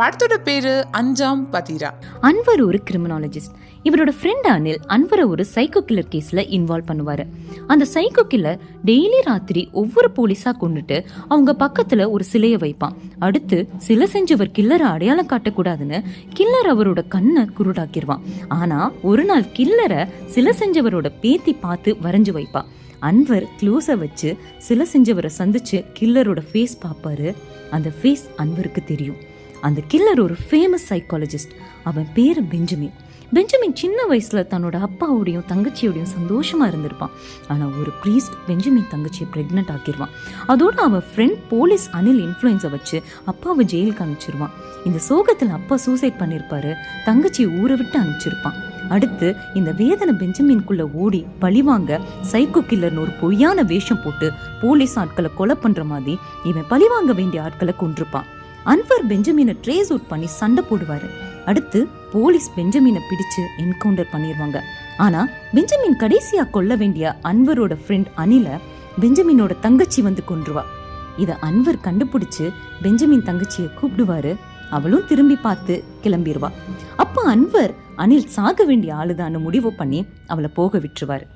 படத்தோட பேரு அஞ்சாம் பதிரா. அன்வர் ஒரு கிரிமினாலஜிஸ்ட் இவரோட ஃப்ரெண்ட் அனில் அன்வரை ஒரு சைக்கோ கில்லர் கேஸ்ல இன்வால்வ் பண்ணுவாரு. அந்த சைக்கோ கில்லர் டெய்லி ராத்திரி ஒவ்வொரு போலீஸா கொண்டுட்டு அவங்க பக்கத்துல ஒரு சிலையை வைப்பான். அடுத்து சிலை செஞ்சவர் கில்லரை அடையாளம் காட்டக்கூடாதுன்னு கில்லர் அவரோட கண்ணை குருடாக்கிடுவான் ஆனா ஒரு நாள் கில்லரை சிலை செஞ்சவரோட பேத்தி பார்த்து வரைஞ்சு வைப்பான் அன்வர் க்ளோஸை வச்சு சிலை செஞ்சவரை சந்திச்சு கில்லரோட ஃபேஸ் பார்ப்பாரு. அந்த ஃபேஸ் அன்வருக்கு தெரியும். அந்த கில்லர் ஒரு ஃபேமஸ் சைக்காலஜிஸ்ட் அவன் பேர் பெஞ்சமின். பெஞ்சமின் சின்ன வயசில் தன்னோட அப்பாவோடையும் தங்கச்சியோடையும் சந்தோஷமா இருந்திருப்பான். ஆனால் ஒரு ப்ரீஸ்ட் பெஞ்சமின் தங்கச்சியை ப்ரெக்னென்ட் ஆக்கிடுவான் அதோடு அவன் ஃப்ரெண்ட் போலீஸ் அனில் இன்ஃப்ளூயன்ஸை வச்சு அப்பாவை ஜெயிலுக்கு அனுப்பிச்சிருவான். இந்த சோகத்தில் அப்பா சூசைட் பண்ணியிருப்பாரு தங்கச்சியை ஊரை விட்டு அனுப்பிச்சிருப்பான். அடுத்து இந்த வேதனை பெஞ்சமின்குள்ளே ஓடி பழிவாங்க சைக்கோ கில்லர்னு ஒரு பொய்யான வேஷம் போட்டு போலீஸ் ஆட்களை கொலை பண்ணுற மாதிரி இவன் பழிவாங்க வேண்டிய ஆட்களை கொன்றுப்பான். அன்வர் பெஞ்சமினை ட்ரேஸ் அவுட் பண்ணி சண்டை போடுவாரு. அடுத்து போலீஸ் பெஞ்சமினை பிடிச்சு என்கவுண்டர் பண்ணிடுவாங்க ஆனா பெஞ்சமின் கடைசியா கொல்ல வேண்டிய அன்வரோட ஃப்ரெண்ட் அனில பெஞ்சமினோட தங்கச்சி வந்து கொன்றுவா. இதை அன்வர் கண்டுபிடிச்சு பெஞ்சமின் தங்கச்சியை கூப்பிடுவாரு. அவளும் திரும்பி பார்த்து கிளம்பிடுவா அப்போ அன்வர் அனில் சாக வேண்டிய ஆளுதான்னு முடிவு பண்ணி அவளை போக விட்டுருவாரு.